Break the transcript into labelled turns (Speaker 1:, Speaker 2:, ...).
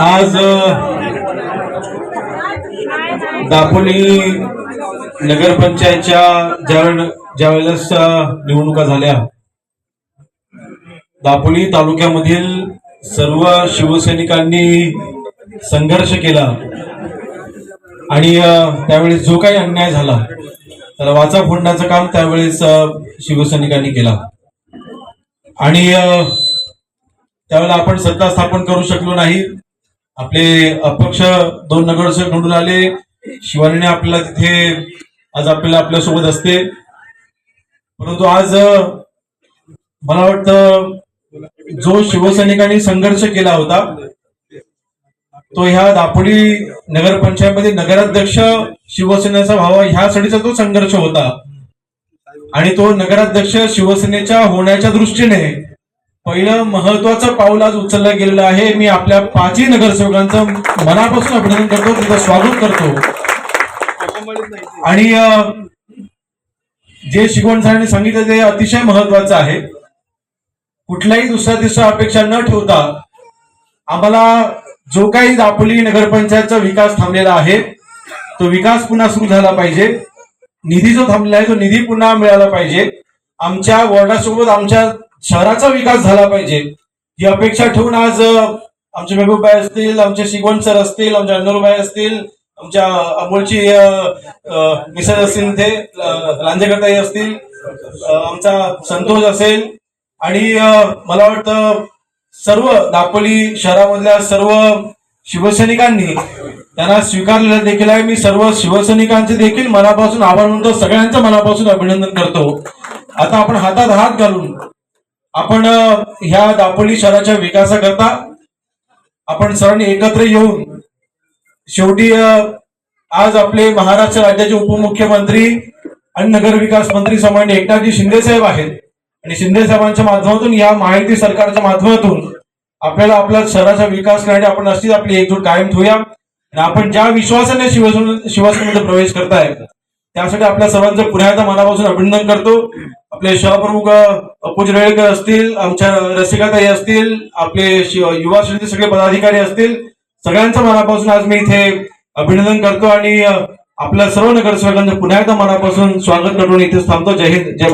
Speaker 1: आज दापोली नगरपंचायतच्या ज्या ज्या वेळेस निवडणुका झाल्या दापोली तालुक्यामधील सर्व शिवसैनिकांनी संघर्ष केला आणि त्यावेळेस जो काही अन्याय झाला त्याला वाचा फोडण्याचं काम त्यावेळेस शिवसैनिकांनी केला. आणि त्यावेळेला आपण सत्ता स्थापन करू शकलो नाही. आपले अपक्ष दोन नगरसेवक निवडून आले. शिवानीने आपल्याला तिथे आज आपल्याला आपल्यासोबत असते. परंतु आज मला वाटतं जो शिवसैनिकांनी संघर्ष केला होता तो ह्या दापोली नगरपंचायतमध्ये नगराध्यक्ष शिवसेनेचा व्हावा ह्यासाठीचा तो संघर्ष होता. आणि तो नगराध्यक्ष शिवसेनेच्या होण्याच्या दृष्टीने पहिलं महत्वाचं पाऊल आज उचललं गेलेलं आहे. मी आपल्या पाचही नगरसेवकांचं मनापासून अभिनंदन करतो. तिथं स्वागत करतो. आणि जे शिकवण सरांनी सांगितलं ते अतिशय महत्वाचं आहे. कुठल्याही दुसऱ्या दिवसा अपेक्षा न ठेवता आम्हाला जो काही दापोली नगरपंचायतचा विकास थांबलेला आहे तो विकास पुन्हा सुरू झाला पाहिजे. निधी जो थांबलेला आहे तो निधी पुन्हा मिळाला पाहिजे. आमच्या वॉर्डासोबत आमच्या शहराचा विकास झाला पाहिजे. ही अपेक्षा ठेवून आज आमचे मेहबूबाई असतील आमचे शिगवण सर असतील आमच्या अण्णूरबाई असतील आमच्या अमोलची अ, मिसेस असतील ते रांजेकरताई असतील आमचा संतोष असेल. आणि मला वाटतं सर्व दापोली शहरामधल्या सर्व शिवसैनिकांनी त्यांना स्वीकारलेलं देखील आहे. मी सर्व शिवसैनिकांचे देखील मनापासून आभार म्हणतो सगळ्यांचं मनापासून अभिनंदन करतो. आता आपण हातात हात घालून आपण ह्या दापोली शहराच्या विकासाकरता आपण सर्वांनी एकत्र येऊन शेवटी आज आपले महाराष्ट्र राज्याचे उपमुख्यमंत्री आणि नगरविकास मंत्री सामान्य एकनाथजी शिंदे साहेब आहेत. आणि शिंदे साहेबांच्या माध्यमातून या माहिती सरकारच्या माध्यमातून आपल्याला आपल्या शहराचा विकास करण्यासाठी आपण अशीच आपली एकजूट कायम ठेवूया. आणि आपण ज्या विश्वासाने शिवसेने शिवसेनेमध्ये प्रवेश करताय त्यासाठी आपल्या सर्वांचं पुन्हा एकदा मनापासून अभिनंदन करतो. आपले शहप्रमुख अ, अप्पूज रेळकर असतील आमच्या रसिकाताई असतील आपले शि- युवा श्रेणीचे सगळे पदाधिकारी असतील सगळ्यांचं मनापासून आज मी इथे अभिनंदन करतो आणि आपल्या सर्व नगरसेवकांचं पुन्हा एकदा मनापासून स्वागत करून इथे थांबतो. जय हिंद जय